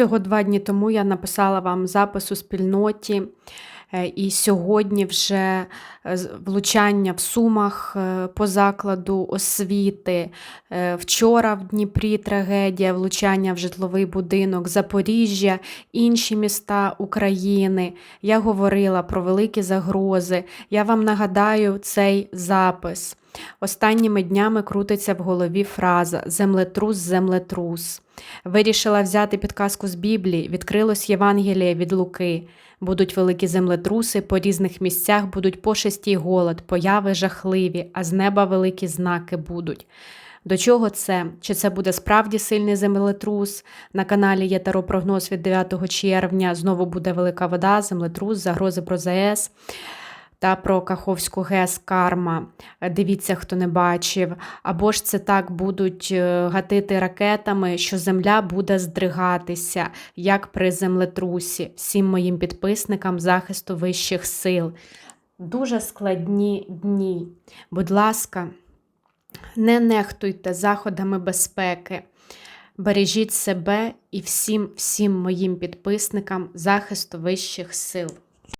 Всього два дні тому я написала вам запис у спільноті, е, і сьогодні вже е, влучання в Сумах е, по закладу освіти. Вчора в Дніпрі трагедія, влучання в житловий будинок, Запоріжжя, інші міста України. Я говорила про великі загрози. Я вам нагадаю цей запис. Останніми днями крутиться в голові фраза землетрус, землетрус. Вирішила взяти підказку з Біблії, відкрилось Євангеліє від Луки. Будуть великі землетруси, по різних місцях будуть пошесті й голод, появи жахливі, а з неба великі знаки будуть. До чого це? Чи це буде справді сильний землетрус? На каналі є таропрогноз від 9 червня. Знову буде велика вода, землетрус, загрози про ЗАЕС та про Каховську ГЕС Карма. Дивіться, хто не бачив. Або ж це так будуть е, гатити ракетами, що земля буде здригатися, як при землетрусі. Всім моїм підписникам захисту вищих сил. Дуже складні дні. Будь ласка, не нехтуйте заходами безпеки. Бережіть себе і всім, всім моїм підписникам захисту вищих сил.